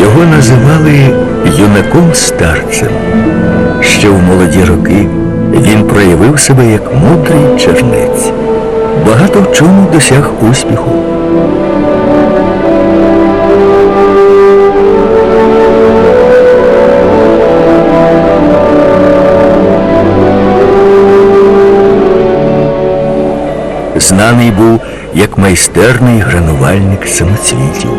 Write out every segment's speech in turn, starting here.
Його називали юнаком старцем. Ще в молоді роки він проявив себе як мудрий чернець. Багато в чому досяг успіху. Знаний був як майстерний гранувальник самоцвітів.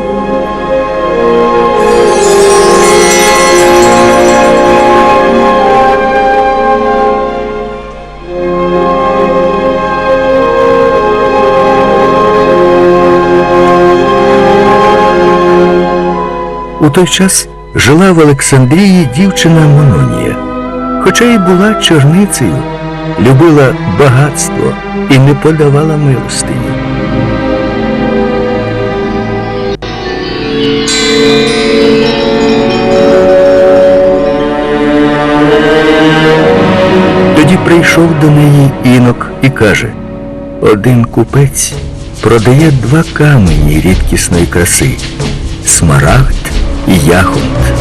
У той час жила в Олександрії дівчина Мононія. Хоча й була черницею, любила багатство і не подавала милостині. Тоді прийшов до неї інок і каже, один купець продає два камені рідкісної краси смарагд і яхонт,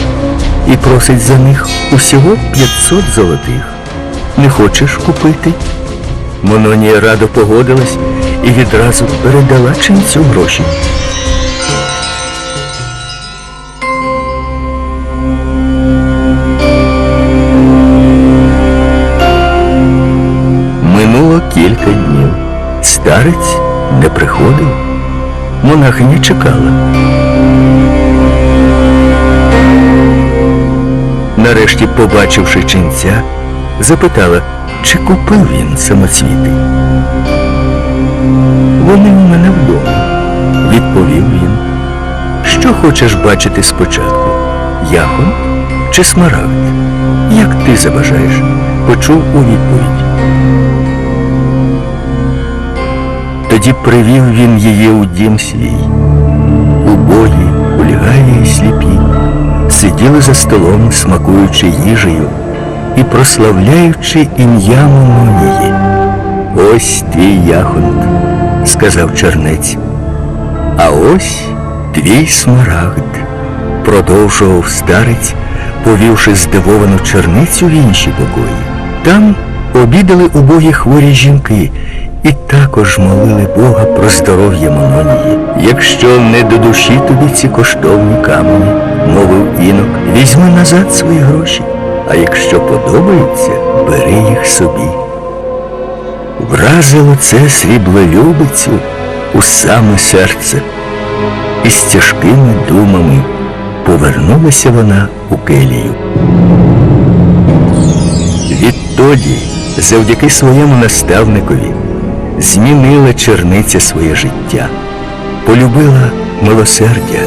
і просить за них усього 500 золотих. Не хочеш купити? Мононія радо погодилась і відразу передала ченцю гроші. Минуло кілька днів. Старець не приходив. Монахиня чекала. Нарешті, побачивши ченця, запитала, чи купив він самоцвіти. Вони у мене вдома, відповів він. Що хочеш бачити спочатку? Яхонт чи смарагд? Як ти забажаєш? Почув у відповідь. Тоді привів він її у дім свій. Убогі, хулігані й сліпі, сиділи за столом, смакуючи їжею і прославляючи ім'я Мононії. Ось твій яхонт, сказав чернець. А ось твій смарагд, продовжував старець, повівши здивовану черницю в інші покої. Там обідали убогі хворі жінки і також молили Бога про здоров'я Мононії. Якщо не до душі тобі ці коштовні камені, мовив інок, візьми назад свої гроші, а якщо подобається, бери їх собі. Вразило це сріблолюбицю у саме серце, і з тяжкими думами повернулася вона у келію. Відтоді, завдяки своєму наставникові, змінила черниця своє життя, полюбила милосердя.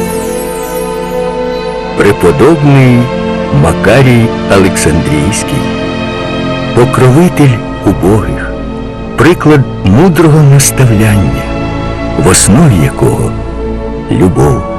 Преподобний Макарій Олександрійський, покровитель убогих, приклад мудрого наставляння, в основі якого любов.